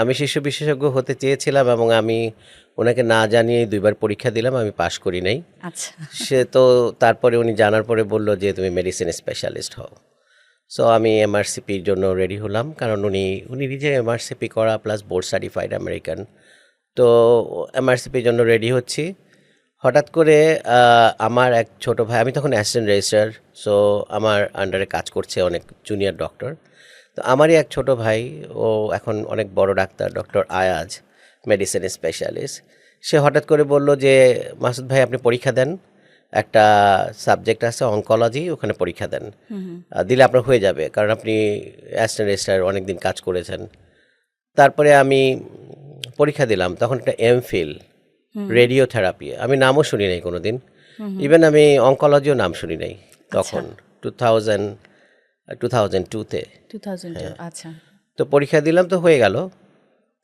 আমি শিশু বিশেষজ্ঞ হতে চেয়েছিলাম এবং আমি ওনাকে না জানিয়ে দুইবার পরীক্ষা দিলাম আমি পাশ করি নাই। আচ্ছা। সে তো তারপরে উনি জানার পরে বলল যে তুমি মেডিসিন স্পেশালিস্ট হও। সো আমি এমআরসিপির জন্য রেডি হলাম কারণ উনি উনি নিজে এমআরসিপি করা প্লাস বোর্ড সার্টিফাইড আমেরিকান তো এমআরসিপির জন্য রেডি হচ্ছি। হঠাৎ করে আমার এক ছোট ভাই আমি তখন অ্যাসিস্ট্যান্ট রেজিস্ট্রার সো আমার আন্ডারে কাজ করছে অনেক জুনিয়র ডক্টর তো আমারই এক ছোট ভাই ও এখন অনেক বড় ডাক্তার ডক্টর আয়াজ মেডিসিন স্পেশালিস্ট সে হঠাৎ করে বলল যে মাসুদ ভাই আপনি পরীক্ষা দেন। একটা সাবজেক্ট আছে অঙ্কোলজি ওখানে পরীক্ষা দেন। দিলে আপনার হয়ে যাবে কারণ আপনি অ্যাসিস্ট্যান্ট রেজিস্ট্রার অনেক দিন কাজ করেছেন। তারপরে আমি পরীক্ষা দিলাম তখন একটা এমফিল রেডিও থেরাপি আমি নামও শুনি নাই কোনো দিন ইভেন আমি অঙ্কোলজিও নাম শুনি নাই তখন। টু থাউজেন্ড টু থাউজেন্ড টুতে টু থাউজেন্ড আচ্ছা। তো পরীক্ষা দিলাম তো হয়ে গেল।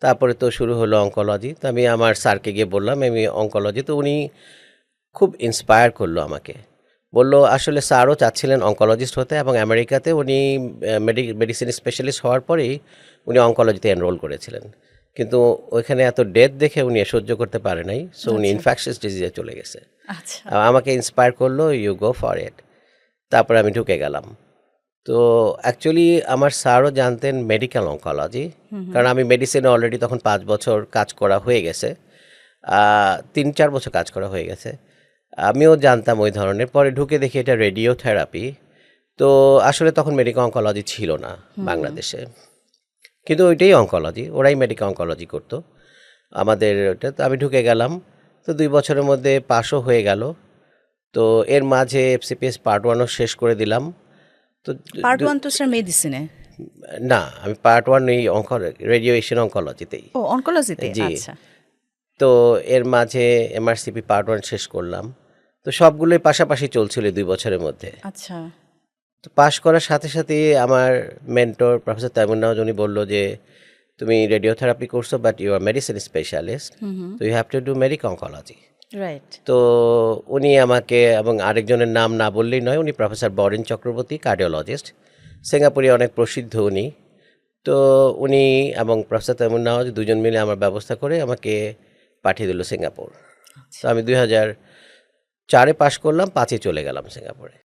তারপরে তো শুরু হলো অঙ্কোলজি তো আমি আমার স্যারকে গিয়ে বললাম আমি অঙ্কোলজি তো উনি খুব ইন্সপায়ার করল আমাকে। বলল আসলে স্যারও চাচ্ছিলেন অঙ্কোলজিস্ট হতে এবং আমেরিকাতে উনি মেডিসিন স্পেশালিস্ট হওয়ার পরেই উনি অঙ্কোলজিতে এনরোল করেছিলেন। কিন্তু ওইখানে এত ডেথ দেখে উনি সহ্য করতে পারে নাই। সো উনি ইনফেকশাস ডিজিজে চলে গেছে। আচ্ছা। আমাকে ইন্সপায়ার করল ইউ গো ফর ইট তারপরে আমি ঢুকে গেলাম। তো অ্যাকচুয়ালি আমার স্যারও জানতেন মেডিকেল অঙ্কোলজি কারণ আমি মেডিসিনে অলরেডি তখন পাঁচ বছর কাজ করা হয়ে গেছে। তিন চার বছর কাজ করা হয়ে গেছে। আমিও জানতাম ওই ধরনের। পরে ঢুকে দেখি এটা রেডিও থেরাপি তো আসলে তখন মেডিকেল অঙ্কোলজি ছিল না বাংলাদেশে। কিন্তু ওইটাই অঙ্কোলজি ওরাই মেডিকেল অঙ্কোলজি করতো। আমাদের ওটা তো আমি ঢুকে গেলাম। তো দুই বছরের মধ্যে পাশও হয়ে গেল। তো এর মাঝে এফসিপিএস পার্ট ওয়ানও শেষ করে দিলাম। তো পার্ট ওয়ান তো স্যার মেডিসিনে না আমি পার্ট ওয়ান এই অঙ্ক রেডিয়েশন অঙ্কোলজিতেই ও অনকোলজিতে জি। আচ্ছা। তো এর মাঝে এমআরসিপি পার্ট ওয়ান শেষ করলাম। তো সবগুলোই পাশাপাশি চলছিল দুই বছরের মধ্যে। আচ্ছা। তো পাশ করার সাথে সাথে আমার মেন্টর প্রফেসর তাইমুন্নাজ উনি বলল যে তুমি রেডিওথেরাপি করছ but you are medicine specialist তো you have to do medical oncology তো উনি আমাকে এবং আরেকজনের নাম না বললেই নয় উনি প্রফেসর বরেন চক্রবর্তী কার্ডিওলজিস্ট সিঙ্গাপুরে অনেক প্রসিদ্ধ উনি। তো উনি এবং প্রফেসর তেমন নাওয়াজ দুজন মিলে আমার ব্যবস্থা করে আমাকে পাঠিয়ে দিল সিঙ্গাপুর। তো আমি দুই হাজার চারে পাশ করলাম পাঁচে চলে গেলাম সিঙ্গাপুরে।